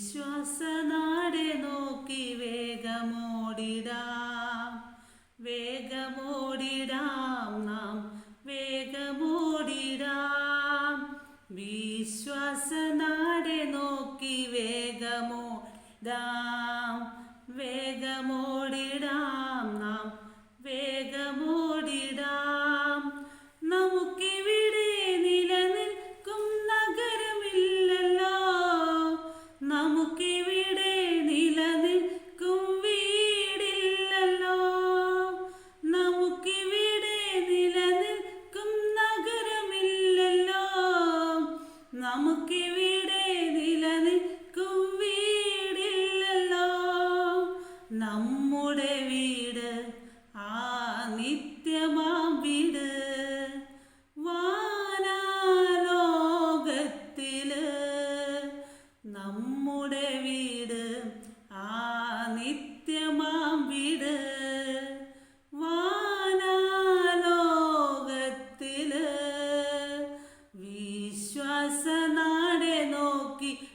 വിശ്വാസനാടെ നോക്കി വേഗമോടിടാം. വേഗമോടിടാം നാം. വേഗമോടിടാം. വിശ്വാസനാടെ നോക്കി വേഗമോടാം വേഗമോടിടാം.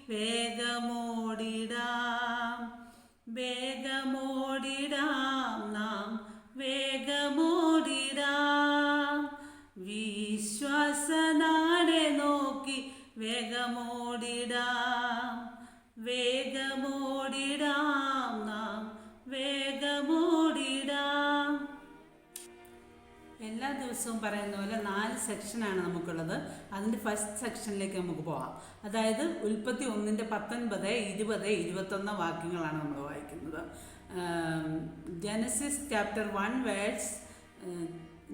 വേഗമോടിടാം. വേഗമോടിടാം നാം. വേഗമോടിടാം. വിശ്വാസനാടെ നോക്കി വേഗമോടിടാം. വേഗമോടിടാം നാം. വേഗമോടിടാം എല്ലാ ദിവസവും പറയുന്ന പോലെ നാല് സെക്ഷനാണ് നമുക്കുള്ളത്. അതിന്റെ ഫസ്റ്റ് സെക്ഷനിലേക്ക് നമുക്ക് പോകാം അതായത് ഉൽപ്പത്തി ഒന്നിന്റെ പത്തൊൻപത് ഇരുപത് ഇരുപത്തൊന്ന് വാക്യങ്ങളാണ് നമ്മൾ വായിക്കുന്നത്. Genesis chapter one verse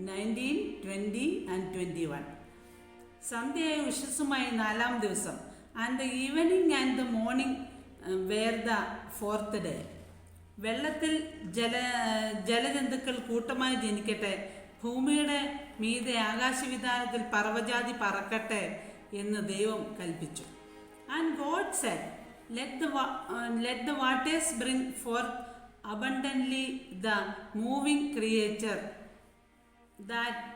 nineteen twenty and twenty one സന്ധ്യയായ ഉഷസ്സുമായി നാലാം ദിവസം. And the evening and the morning were the fourth day വെള്ളത്തിൽ ജല ജലജന്തുക്കൾ കൂട്ടമായി ജനിക്കട്ടെ ഭൂമിയുടെ മീതെ ആകാശവിധാനത്തിൽ പർവജാതി പറക്കട്ടെ എന്ന് ദൈവം കൽപ്പിച്ചു. And God said let the let the waters bring forth abundantly the moving creature that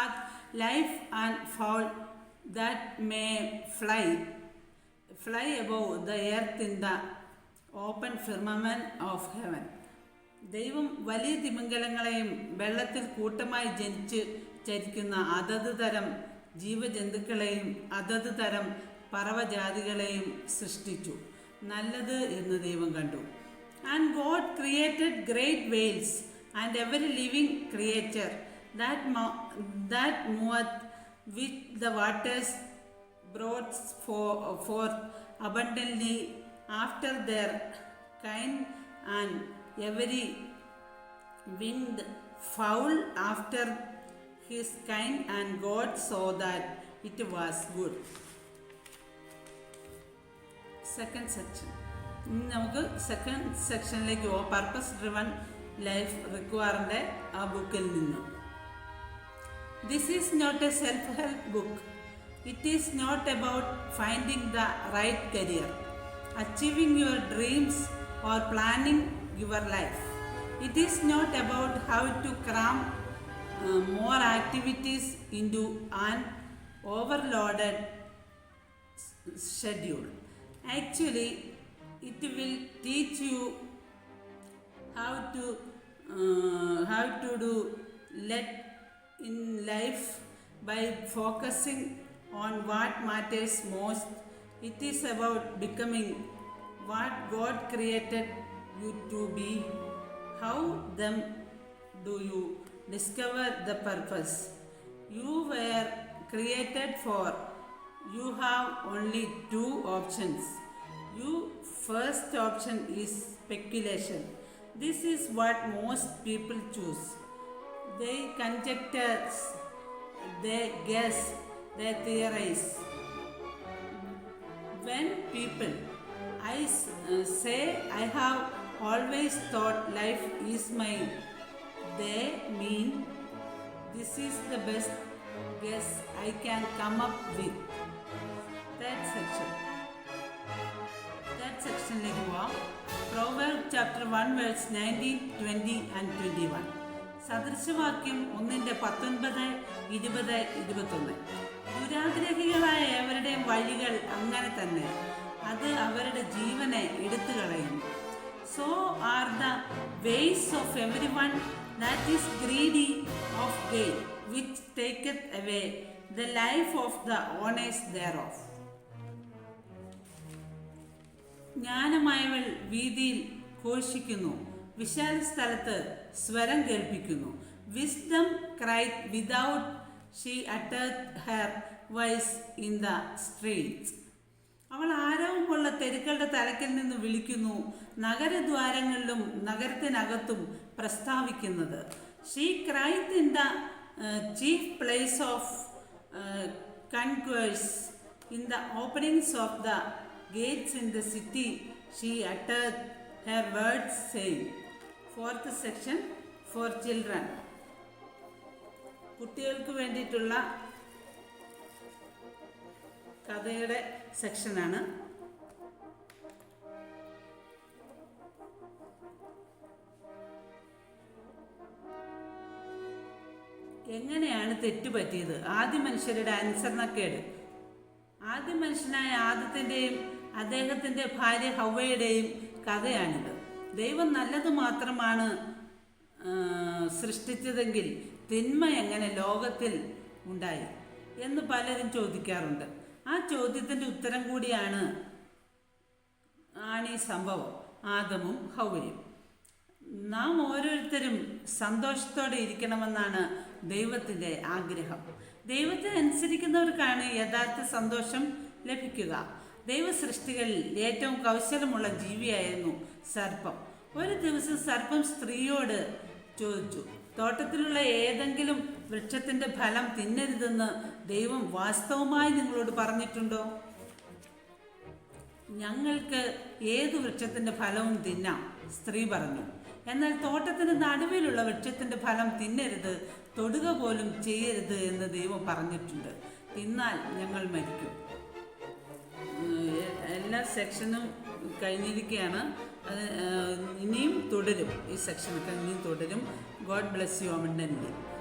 hath life and fowl that may fly fly above the earth in the open firmament of heaven. ദൈവം വലിയ തിമിംഗലങ്ങളെയും വെള്ളത്തിൽ കൂട്ടമായി ജനിച്ച് ചരിക്കുന്ന അതത് തരം ജീവജന്തുക്കളെയും അതത് തരം പറവജാതികളെയും സൃഷ്ടിച്ചു. നല്ലത് എന്ന് ദൈവം കണ്ടു. And God created great whales and every living creature that that moveth with the waters brought ഫോ forth abundantly after their their and every winged fowl after his kind and God saw that it was good. Second section ഇനി നമുക്ക് second സെക്ഷനിലേക്ക് പോകാം purpose driven life റിക്വയറിൻ്റെ ആ ബുക്കിൽ നിന്നും This is not a self help book. It is not about finding the right career, achieving your dreams, or planning your life. It is not about how to cram uh, more activities into an overloaded schedule. Actually, it will teach you how to uh, how to do let in life by focusing on what matters most it is about becoming what god created you to be. How then do you discover the purpose? You were created for. You have only two options. Your first option is speculation. This is what most people choose. They conjecture, they guess, they theorize. When people, I uh, say I have always thought life is mine, they mean this is the best guess I can come up with. Third section. Third സെക്ഷനിലേക്ക് പോവാം proverb chapter one verse nineteen twenty and twenty one സദൃശവാക്യം ഒന്നിന്റെ പത്തൊൻപത് ഇരുപത് ഇരുപത്തൊന്ന്. ദുരാഗ്രഹികളായ ഏവരുടെയും വഴികൾ അങ്ങനെ തന്നെ. അത് അവരുടെ ജീവനെ എടുത്തു കളയുന്നു so are the ways of every one that is greedy of gain which away life of the owners there of ജ്ഞാനമായവൾ വീതിയിൽ ഘോഷിക്കുന്നു വിശാല സ്ഥലത്ത് സ്വരം കേൾപ്പിക്കുന്നു. Wisdom cry without she uttered her voice in the streets അവൾ ആരവമുള്ള തെരുക്കളുടെ തലക്കിൽ നിന്ന് വിളിക്കുന്നു നഗരദ്വാരങ്ങളിലും നഗരത്തിനകത്തും പ്രസ്താവിക്കുന്നത്. She crieth in the chief place of concourse in the openings of the gates in the city she utter her words same fourth section four children കുട്ടികൾക്ക് വേണ്ടിയിട്ടുള്ള കഥയുടെ സെക്ഷനാണ്. എങ്ങനെയാണ് തെറ്റുപറ്റിയത് ആദ്യ മനുഷ്യരുടെ അനുസരണക്കേട് ആദ്യ മനുഷ്യനായ ആദ്യത്തിന്റെയും അദ്ദേഹത്തിന്റെ ഭാര്യ ഹൗവയുടെയും കഥയാണിത്. ദൈവം നല്ലത് മാത്രമാണ് സൃഷ്ടിച്ചതെങ്കിൽ തിന്മ എങ്ങനെ ലോകത്തിൽ ഉണ്ടായി എന്ന് പലരും ചോദിക്കാറുണ്ട്. ആ ചോദ്യത്തിന്റെ ഉത്തരം കൂടിയാണ് ആണ് ഈ സംഭവം. ആദമും ഹൗവയും. നാം ഓരോരുത്തരും സന്തോഷത്തോടെ ഇരിക്കണമെന്നാണ് ദൈവത്തിന്റെ ആഗ്രഹം. ദൈവത്തെ അനുസരിക്കുന്നവർക്കാണ് യഥാർത്ഥ സന്തോഷം ലഭിക്കുക. ദൈവ സൃഷ്ടികളിൽ ഏറ്റവും കൗശലമുള്ള ജീവിയായിരുന്നു സർപ്പം. ഒരു ദിവസം സർപ്പം സ്ത്രീയോട് ചോദിച്ചു തോട്ടത്തിലുള്ള ഏതെങ്കിലും വൃക്ഷത്തിന്റെ ഫലം തിന്നരുതെന്ന് ദൈവം വാസ്തവമായി നിങ്ങളോട് പറഞ്ഞിട്ടുണ്ടോ? ഞങ്ങൾക്ക് ഏത് വൃക്ഷത്തിന്റെ ഫലവും തിന്നാം സ്ത്രീ പറഞ്ഞു. എന്നാൽ തോട്ടത്തിന് നടുവിലുള്ള വൃക്ഷത്തിന്റെ ഫലം തിന്നരുത് തൊടുക പോലും ചെയ്യരുത് എന്ന് ദൈവം പറഞ്ഞിട്ടുണ്ട്. തിന്നാൽ ഞങ്ങൾ മരിക്കും. എല്ലാ സെക്ഷനും കഴിഞ്ഞിരിക്കുകയാണ്. അത് ഇനിയും തുടരും. ഈ സെക്ഷനൊക്കെ ഇനിയും തുടരും. God bless you അമണ്ടൻലി